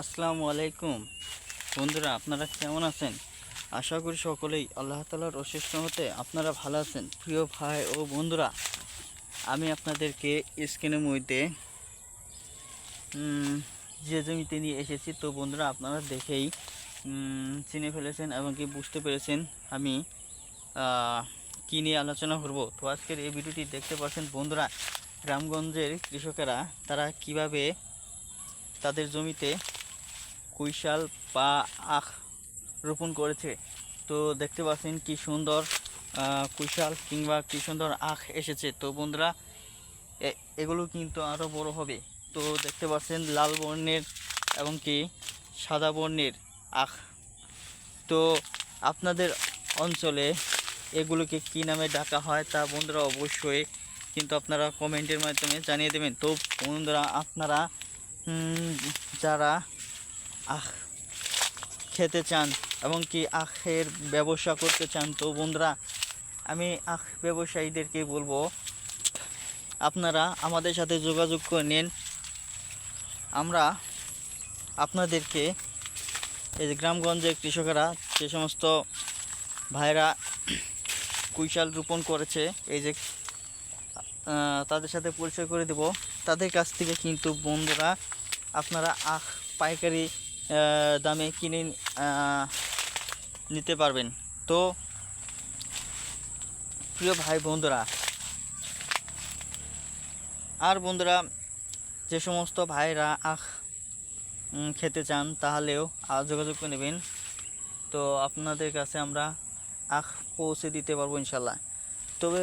আসসালামু আলাইকুম। বন্ধুরা, আপনারা কেমন আছেন? আশা করি সকলেই আল্লাহ তালার অশেষ হতে আপনারা ভালো আছেন। প্রিয় ভাই ও বন্ধুরা, আমি আপনাদেরকে স্ক্রিনের মধ্যে যে জমিতে নিয়ে এসেছি, তো বন্ধুরা, আপনারা দেখেই চিনে ফেলেছেন এবং কি বুঝতে পেরেছেন আমি কি নিয়ে আলোচনা করব। তো আজকের এই ভিডিওটি দেখতে পাচ্ছেন বন্ধুরা, গ্রামগঞ্জের কৃষকেরা তারা কীভাবে তাদের জমিতে কুইশাল পা আখ রোপণ করেছে। তো দেখতে পাচ্ছেন কি সুন্দর কুইশাল কিংবা কি সুন্দর আখ এসেছে। তো বন্ধুরা এগুলো কিন্তু আরও বড় হবে। তো দেখতে পাচ্ছেন লাল বর্ণের এবং কি সাদা বর্ণের আখ। তো আপনাদের অঞ্চলে এগুলোকে কি নামে ডাকা হয় তা বন্ধুরা অবশ্যই কিন্তু আপনারা কমেন্টের মাধ্যমে জানিয়ে দেবেন। তো বন্ধুরা, আপনারা যারা আখ খেতে চান এবং কি আখের ব্যবসা করতে চান, তো বন্ধুরা, আমি আখ ব্যবসায়ীদেরকে বলব, আপনারা আমাদের সাথে যোগাযোগ করে নিন। আমরা আপনাদেরকে এই যে গ্রামগঞ্জের কৃষকেরা যে সমস্ত ভাইরা কুইশাল রোপণ করেছে, এই যে তাদের সাথে পরিচয় করে দেব। তাদের কাছ থেকে কিন্তু বন্ধুরা, আপনারা আখ পাইকারি দামে কিনে নিতে পারবেন। তো, প্রিয় ভাই বন্ধুরা, আর বন্ধুরা, যে সমস্ত ভাইরা আখ খেতে চান, তাহলেও যোগাযোগ করে নেবেন। তো, আপনাদের কাছে আমরা আখ পৌঁছে দিতে পারব ইনশাল্লাহ তবে,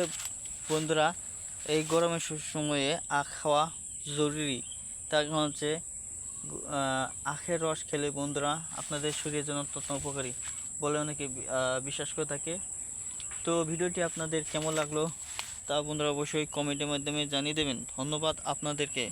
বন্ধুরা, এই গরমের সময়ে আখ খাওয়া জরুরি। তার হচ্ছে আখের রস খেলে বন্ধুরা আপনাদের শরীরের জন্য অত্যন্ত উপকারী বলে অনেকে বিশ্বাস করে থাকে। তো ভিডিওটি আপনাদের কেমন লাগল তা বন্ধুরা অবশ্যই কমেন্টের মাধ্যমে জানিয়ে দেবেন। ধন্যবাদ আপনাদেরকে।